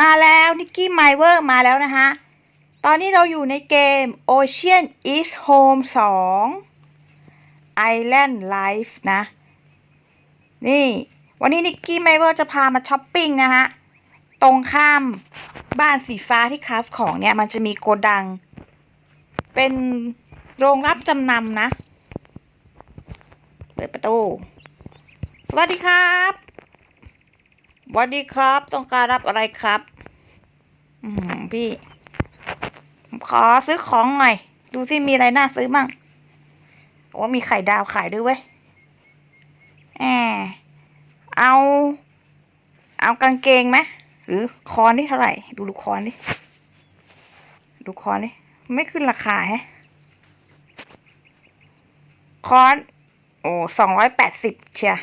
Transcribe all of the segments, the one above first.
มาแล้วนิกกี้ไมเวอร์มาแล้วนะฮะตอนนี้เราอยู่ในเกม Ocean is Home 2 Island Life นะ นี่ วันนี้นิกกี้ไมเวอร์จะพามาช้อปปิ้งนะฮะตรงข้ามบ้านสีฟ้าที่คราฟของเนี่ย มันจะมีโกดัง เป็นโรงรับจำนำนะ เปิดประตู สวัสดีครับ วัสดีครับ ต้องการรับอะไรครับ อืมพี่ขอซื้อของหน่อย ดูสิมีอะไรน่าซื้อมั่งว่ามีไข่ดาวขายด้วยเว้ยแอเอา เอากางเกงไหมหรือคอนนี่เท่าไหร่ ดูลูกคอนดิดูคอนดิไม่ขึ้นราคาแฮะคอน โอ้สองร้อยแปดสิบเชียร์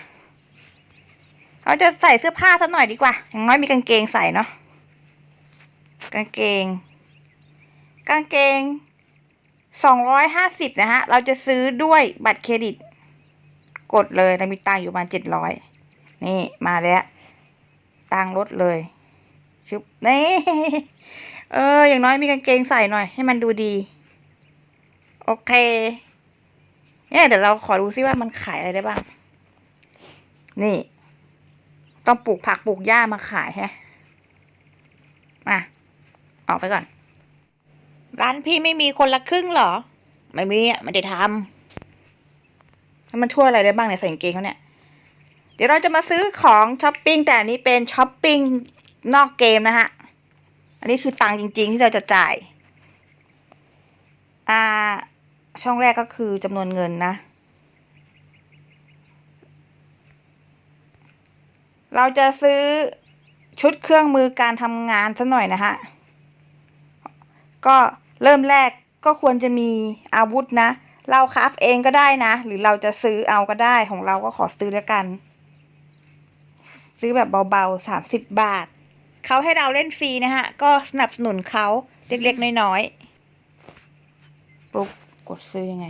เราจะใส่เสื้อผ้าสักหน่อยดีกว่า อย่างน้อยมีกางเกงใส่เนาะ กางเกง กางเกงสองร้อยห้าสิบนะฮะ เราจะซื้อด้วยบัตรเครดิต กดเลยเรามีตังอยู่ประมาณเจ็ดร้อยนี่มาแล้ว ตังลดเลย ชุบ นี่ เออ อย่างน้อยมีกางเกงใส่หน่อย ให้มันดูดี โอเค เนี่ยเดี๋ยวเราขอดูซิว่ามันขายอะไรได้บ้าง นี่ ต้องปลูกผักปลูกหญ้ามาขายแฮะมาออกไปก่อน ร้านพี่ไม่มีคนละครึ่งเหรอ ไม่มีอะไม่ได้ทำแล้วมันช่วยอะไรได้บ้างเนี่ยใส่กางเกงเขาเนี่ย เดี๋ยวเราจะมาซื้อของช้อปปิ้งแต่อันนี้เป็นช้อปปิ้งนอกเกมนะฮะ อันนี้คือตังค์จริง ๆ ที่เราจะจ่าย อ่า ช่องแรกก็คือจำนวนเงินนะ เราจะซื้อชุดเครื่องมือการทำงานสัหน่อยนะฮะ ก็เริ่มแรกก็ควรจะมีอาวุธนะ เราคราฟเองก็ได้นะ หรือเราจะซื้อเอาก็ได้ของเราก็ขอซื้อแล้วกัน ซื้อแบบเบาๆสามสิบบาท เขาให้เราเล่นฟรีนะฮะ ก็สนับสนุนเขาเล็กๆน้อยๆ ปุ๊บกดซื้อยังไง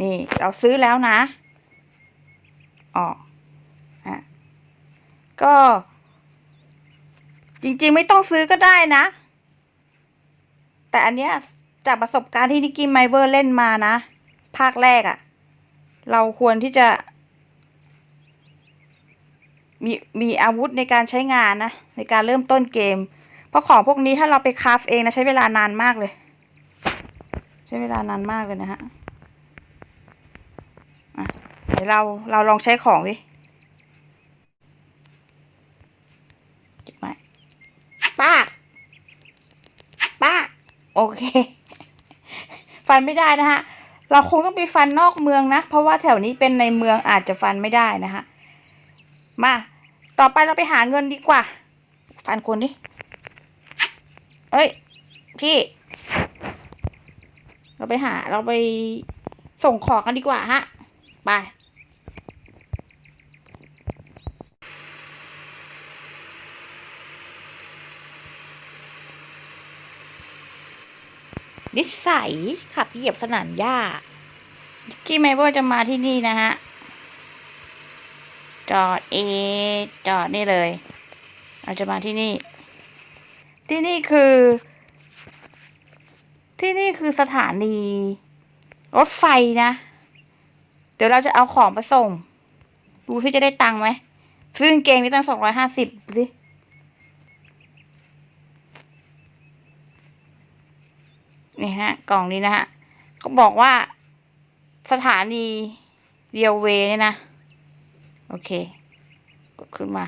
นี่เราซื้อแล้วนะ ออกฮะก็ จริงๆไม่ต้องซื้อก็ได้นะ แต่อันเนี้ยจากประสบการณ์ที่นิกกี้ไมเวอร์เล่นมานะ ภาคแรกอะ่ะ เราควรที่จะ มีมีอาวุธในการใช้งานนะ ในการเริ่มต้นเกม เพราะของพวกนี้ถ้าเราไปคราฟเองนะ ใช้เวลานานมากเลย ใช้เวลานานมากเลยนะฮะ เดี๋ยวเราเราลองใช้ของดิเก็บไว้ป้าดป้าดโอเค ฟันไม่ได้นะฮะ เราคงต้องไปฟันนอกเมืองนะ เพราะว่าแถวนี้เป็นในเมืองอาจจะฟันไม่ได้นะฮะ มา ต่อไปเราไปหาเงินดีกว่า ฟันคนดิ เอ้ย พี่ เราไปหาเราไปส่งของกันดีกว่าฮะ ไป นิสัยขับเหยียบสนามหญ้ากี้ไม่ว่าจะมาที่นี่นะฮะ จอดเอ จอดนี่เลย เราจะมาที่นี่ ที่นี่คือ ที่นี่คือสถานี รถไฟนะ เดี๋ยวเราจะเอาของไปส่ง ดูที่จะได้ตังค์ไหมซื้อกางเกงนี่ตั้งสองร้อยห้าสิบสิ นี่ฮะ กล่องนี้นะฮะเขาบอกว่าสถานีเรียวเวเนี่ยนะ โอเค กดขึ้นมา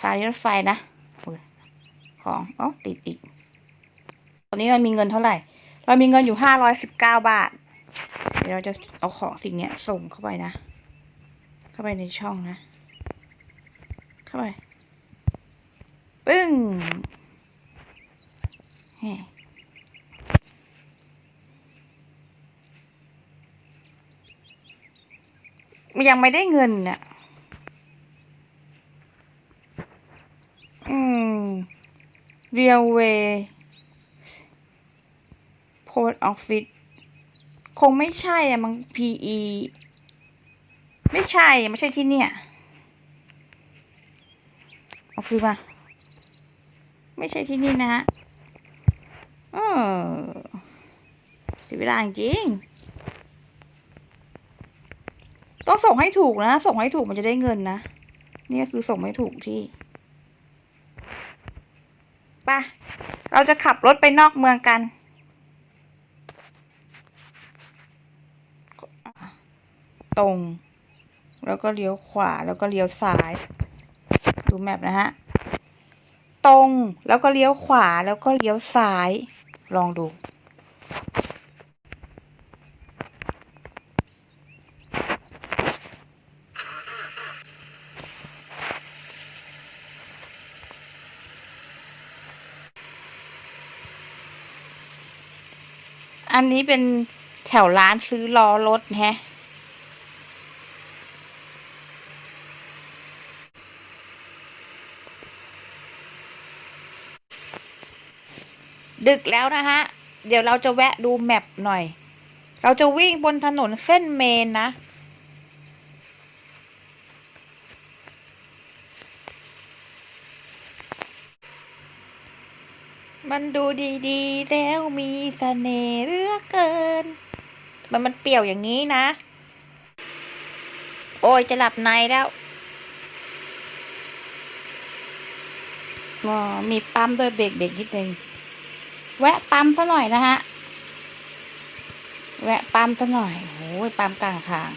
สายรถไฟนะของอ๋อติดอีกตอนนี้เรามีเงินเท่าไหร่ เรามีเงินอยู่ห้าร้อยสิบเก้าบาท เดี๋ยวเราจะเอาของสิ่งเนี้ยส่งเข้าไปนะ เข้าไปในช่องนะ เข้าไป ปึ้งแหม ยังไม่ได้เงินน่ะ อืมเรียวเวโพสออฟฟิศคงไม่ใช่อะมัน PE ไม่ใช่ ไม่ใช่ที่เนี่ยคืนมา ไม่ใช่ที่นี่นะฮะเออเสียเวลาจริง ต้องส่งให้ถูกนะ ส่งให้ถูกมันจะได้เงินนะเนี่ยคือส่งไม่ถูกที่ไปะเราจะขับรถไปนอกเมืองกัน ตรง แล้วก็เลี้ยวขวาแล้วก็เลี้ยวซ้าย ดูแมพนะฮะ ตรงแล้วก็เลี้ยวขวาแล้วก็เลี้ยวซ้าย ลองดู อันนี้เป็นแถวร้านซื้อล้อรถแฮะ ดึกแล้วนะฮะ เดี๋ยวเราจะแวะดูแมปหน่อย เราจะวิ่งบนถนนเส้นเมนนะ มันดูดีๆ แล้วมีเสน่ห์เหลือเกิน มันมันเปรี่ยวอย่างนี้นะ โอ้ยจะหลับในแล้วมีปั๊มด้วยเบรกเบรกนิดนึงแวะปั๊มซะหน่อยนะฮะ แวะปั๊มซะหน่อยโอ้ยปั๊มกลางทาง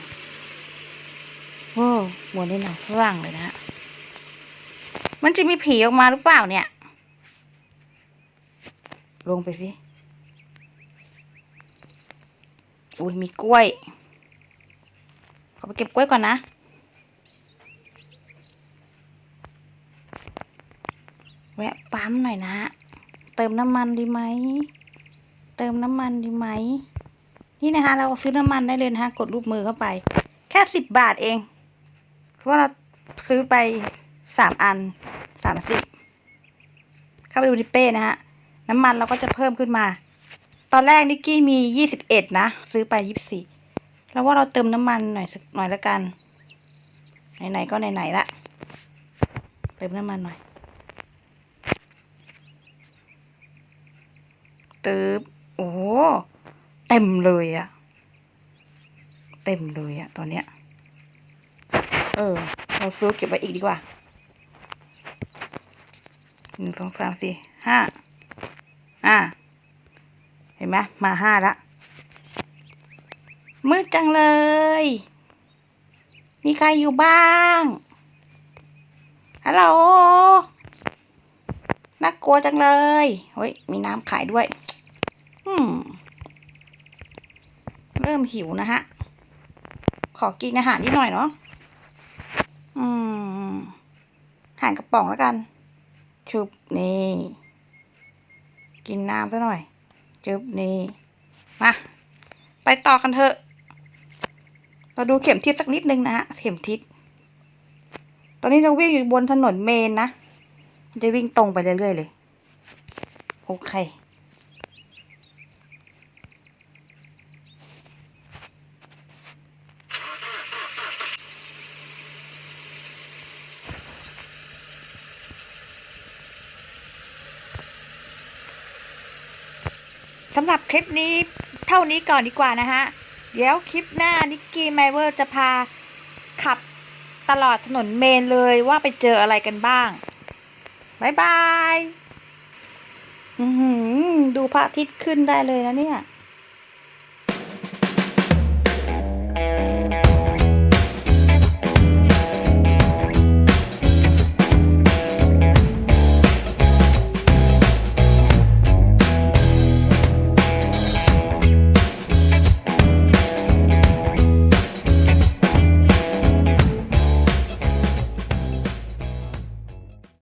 โอ้หมือนในหนังฝรั่งเลยนะ มันจะมีผีออกมาหรือเปล่าเนี่ย ลงไปสิ อุ้ยมีกล้วย ขอไปเก็บกล้วยก่อนนะ แวะปั๊มหน่อยนะฮะเติมน้ำมันดีไหม เติมน้ำมันดีไหม นี่นะคะ เราซื้อน้ำมันได้เลยนะฮะกดรูปมือเข้าไป แค่สิบบาทเอง เพราะเราซื้อไปสามอันสามสิบเข้าไปดูในเป้นะฮะ น้ำมันเราก็จะเพิ่มขึ้นมา ตอนแรกนิกกี้มียี่สิบเอ็ดนะ ซื้อไปยี่สิบสี่แล้วว่าเราเติมน้ำมันหน่อยหน่อยละกัน ไหนๆก็ไหนๆละ เติมน้ำมันหน่อยเติมโอ้เต็มเลยอะเต็มเลยอะตอนเนี้ย เออ เราซื้อเก็บไว้อีกดีกว่าหนึ่งสองสามสี่ห้า อ่าเห็นไหมมาห้าละมืดจังเลย มีใครอยู่บ้างฮัลโหลน่ากลัวจังเลยเฮ้ยมีน้ำขายด้วย อืม เริ่มหิวนะฮะ ขอกินอาหารนิดหน่อยเนาะอืมอาหารกระป๋องแล้วกัน ชุบนี่ กินน้ำซะหน่อย จึบนี่ มา ไปต่อกันเถอะ เราดูเข็มทิศสักนิดนึงนะฮะ เข็มทิศ ตอนนี้เราวิ่งอยู่บนถนนเมนนะ มันจะวิ่งตรงไปเรื่อยๆเลย โอเค สำหรับคลิปนี้เท่านี้ก่อนดีกว่านะฮะ เดี๋ยวคลิปหน้านิกกี้ไมเวอร์จะพาขับตลอดถนนเมนเลยว่าไปเจออะไรกันบ้างบายบาย ดูพระอาทิตย์ขึ้นได้เลยนะเนี่ย